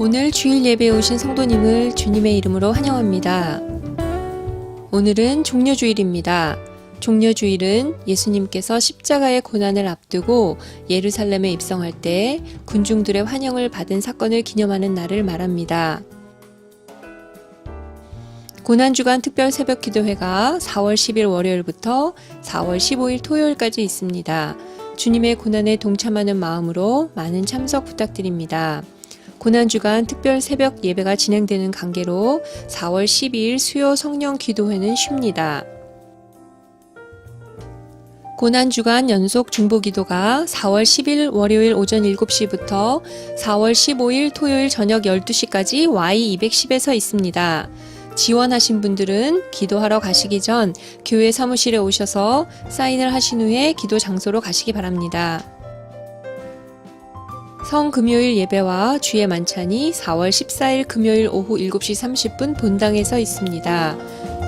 오늘 주일 예배에 오신 성도님을 주님의 이름으로 환영합니다. 오늘은 종려주일입니다. 종려주일은 예수님께서 십자가의 고난을 앞두고 예루살렘에 입성할 때 군중들의 환영을 받은 사건을 기념하는 날을 말합니다. 고난주간 특별 새벽 기도회가 4월 10일 월요일부터 4월 15일 토요일까지 있습니다. 주님의 고난에 동참하는 마음으로 많은 참석 부탁드립니다. 고난주간 특별 새벽 예배가 진행되는 관계로 4월 12일 수요 성령 기도회는 쉽니다. 고난주간 연속 중보 기도가 4월 10일 월요일 오전 7시부터 4월 15일 토요일 저녁 12시까지 Y210에서 있습니다. 지원하신 분들은 기도하러 가시기 전 교회 사무실에 오셔서 사인을 하신 후에 기도 장소로 가시기 바랍니다. 성금요일 예배와 주의 만찬이 4월 14일 금요일 오후 7시 30분 본당에서 있습니다.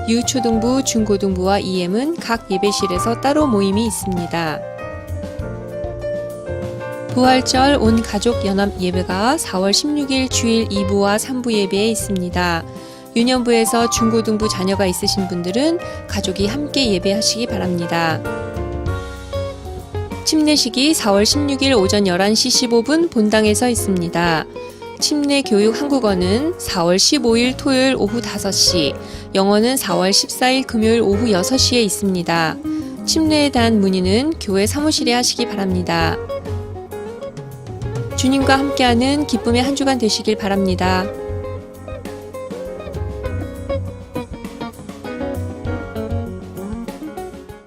유초등부, 중고등부와 EM은 각 예배실에서 따로 모임이 있습니다. 부활절 온 가족 연합 예배가 4월 16일 주일 2부와 3부 예배에 있습니다. 유년부에서 중고등부 자녀가 있으신 분들은 가족이 함께 예배하시기 바랍니다. 침례식이 4월 16일 오전 11시 15분 본당에서 있습니다. 침례 교육 한국어는 4월 15일 토요일 오후 5시, 영어는 4월 14일 금요일 오후 6시에 있습니다. 침례에 대한 문의는 교회 사무실에 하시기 바랍니다. 주님과 함께하는 기쁨의 한 주간 되시길 바랍니다.